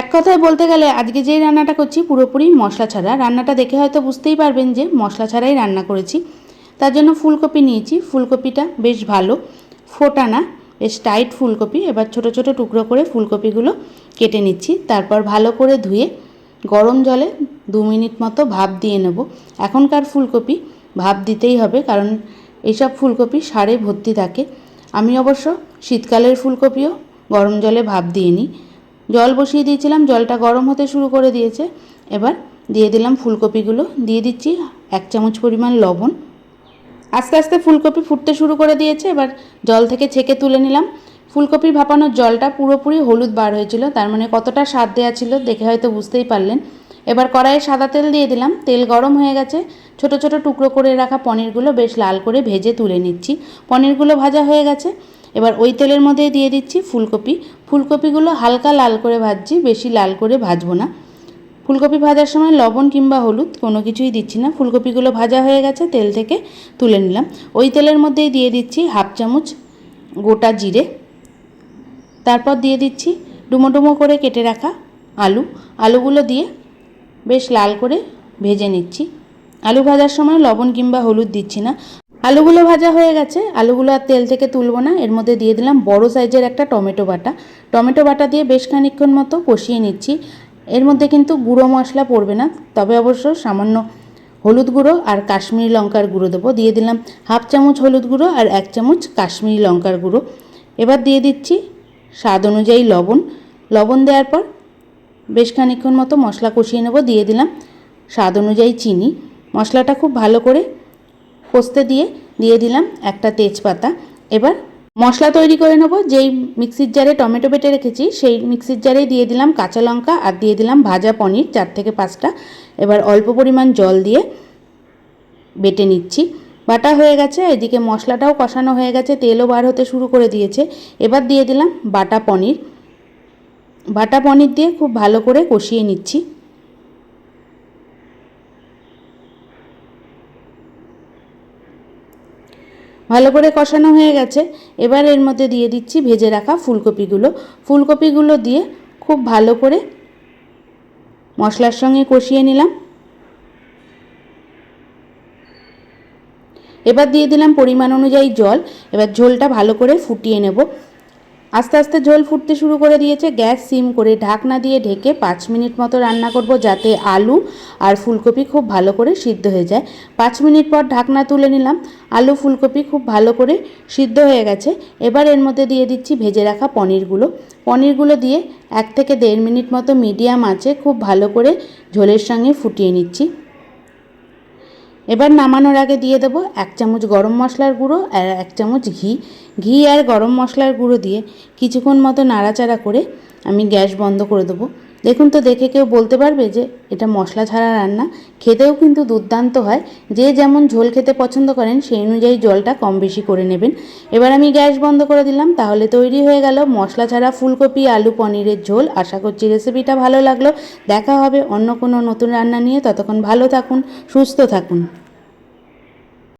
এক কথায় বলতে গেলে আজকে যেই রান্নাটা করছি পুরোপুরি মশলা ছাড়া। রান্নাটা দেখে হয়তো বুঝতেই পারবেন যে মশলা ছাড়াই রান্না করেছি। তার জন্য ফুলকপি নিয়েছি। ফুলকপিটা বেশ ভালো ফোটা না বেশ টাইট ফুলকপি। এবার ছোট ছোট টুকরো করে ফুলকপিগুলো কেটে নিচ্ছি। তারপর ভালো করে ধুয়ে গরম জলে দু মিনিট মতো ভাপ দিয়ে নেব। এখনকার ফুলকপি ভাপ দিতেই হবে, কারণ এইসব ফুলকপি সারে ভর্তি থাকে। আমি অবশ্য শীতকালের ফুলকপিও গরম জলে ভাপ দিয়ে নিই জল বসিয়ে দিয়েছিলাম, জলটা গরম হতে শুরু করে দিয়েছে। এবার দিয়ে দিলাম ফুলকপিগুলো, দিয়ে দিচ্ছি এক চামচ পরিমাণ লবণ। আস্তে আস্তে ফুলকপি ফুটতে শুরু করে দিয়েছে, এবার জল থেকে ছেঁকে তুলে নিলাম। ফুলকপির ভাপানোর জলটা পুরোপুরি হলুদ বার হয়েছিল, তার মানে কতটা স্বাদ দেওয়া ছিল দেখে হয়তো বুঝতেই পারলেন। এবার কড়াইয়ে সাদা তেল দিয়ে দিলাম, তেল গরম হয়ে গেছে। ছোট ছোট টুকরো করে রাখা পনিরগুলো বেশ লাল করে ভেজে তুলে নিচ্ছি। পনিরগুলো ভাজা হয়ে গেছে। এবার ওই তেলের মধ্যে দিয়ে দিচ্ছি ফুলকপি। ফুলকপিগুলো হালকা লাল করে ভাজছি, বেশি লাল করে ভাজবো না। ফুলকপি ভাজার সময় লবণ কিংবা হলুদ, কোনো কিছুই দিচ্ছি না। ফুলকপিগুলো ভাজা হয়ে গেছে, তেল থেকে তুলে নিলাম। ওই তেলের মধ্যেই দিয়ে দিচ্ছি হাফ চামচ গোটা জিরে। তারপর দিয়ে দিচ্ছি ডুমো ডুমো করে কেটে রাখা আলু। আলুগুলো দিয়ে বেশ লাল করে ভেজে নিচ্ছি। আলু ভাজার সময় লবণ কিংবা হলুদ দিচ্ছি না। আলুগুলো ভাজা হয়ে গেছে। আলুগুলো আর তেল থেকে তুলব না। এর মধ্যে দিয়ে দিলাম বড় সাইজের একটা টমেটো বাটা। টমেটো বাটা দিয়ে বেশ খানিক্ষণ মতো কষিয়ে নিচ্ছি। এর মধ্যে কিন্তু গুঁড়ো মশলা পড়বে না। তবে অবশ্য সামান্য হলুদ গুঁড়ো আর কাশ্মীরি লঙ্কার গুঁড়ো দেবো। দিয়ে দিলাম হাফ চামচ হলুদ গুঁড়ো আর এক চামচ কাশ্মীরি লঙ্কার গুঁড়ো। এবার দিয়ে দিচ্ছি স্বাদ অনুযায়ী লবণ। লবণ দেওয়ার পর বেশ খানিক্ষণ মতো মশলা কষিয়ে নেব। দিয়ে দিলাম স্বাদ অনুযায়ী চিনি। মশলাটা খুব ভালো করে কষতে দিয়ে দিয়ে দিলাম একটা তেজপাতা। এবার মশলা তৈরি করে নেব। যেই মিক্সির জারে টমেটো বেটে রেখেছি, সেই মিক্সির জারে দিয়ে দিলাম কাঁচা লঙ্কা আর দিয়ে দিলাম ভাজা পনির, চার থেকে পাঁচটা। এবার অল্প পরিমাণ জল দিয়ে বেটে নিচ্ছি। বাটা হয়ে গেছে, এদিকে মশলাটাও কষানো হয়ে গেছে, তেলও বার হতে শুরু করে দিয়েছে। এবার দিয়ে দিলাম বাটা পনির। বাটা পনির দিয়ে খুব ভালো করে কষিয়ে নিচ্ছি। ভালো করে কষানো হয়ে গেছে। এবার এর মধ্যে দিয়ে দিচ্ছি ভেজে রাখা ফুলকপিগুলো। ফুলকপিগুলো দিয়ে খুব ভালো করে মশলার সঙ্গে কষিয়ে নিলাম। এবার দিয়ে দিলাম পরিমাণ অনুযায়ী জল। এবার ঝোলটা ভালো করে ফুটিয়ে নেব। আস্তে আস্তে ঝোল ফুটতে শুরু করে দিয়েছে। গ্যাস সিম করে ঢাকনা দিয়ে ঢেকে পাঁচ মিনিট মতো রান্না করব যাতে আলু আর ফুলকপি খুব ভালো করে সিদ্ধ হয়ে যায়। পাঁচ মিনিট পর ঢাকনা তুলে নিলাম। আলু, ফুলকপি খুব ভালো করে সিদ্ধ হয়ে গেছে। এবার এর মধ্যে দিয়ে দিচ্ছি ভেজে রাখা পনিরগুলো। পনিরগুলো দিয়ে এক থেকে দেড় মিনিট মতো মিডিয়াম আছে খুব ভালো করে ঝোলের সঙ্গে ফুটিয়ে নিচ্ছি। এবার নামানোর আগে দিয়ে দেবো এক চামচ গরম মশলার গুঁড়ো আর এক চামচ ঘি। ঘি আর গরম মশলার গুঁড়ো দিয়ে কিছুক্ষণ মতো নাড়াচাড়া করে আমি গ্যাস বন্ধ করে দেবো। দেখুন তো, দেখে কেউ বলতে পারবে যে এটা মশলা ছাড়া রান্না। খেতেও কিন্তু দুর্দান্ত হয়। যে যেমন ঝোল খেতে পছন্দ করেন, সেই অনুযায়ী জলটা কম বেশি করে নেবেন। এবার আমি গ্যাস বন্ধ করে দিলাম, তাহলে তৈরি হয়ে গেল মশলা ছাড়া ফুলকপি, আলু, পনিরের ঝোল। আশা করছি রেসিপিটা ভালো লাগল। দেখা হবে অন্য কোনো নতুন রান্না নিয়ে। ততক্ষণ ভালো থাকুন, সুস্থ থাকুন।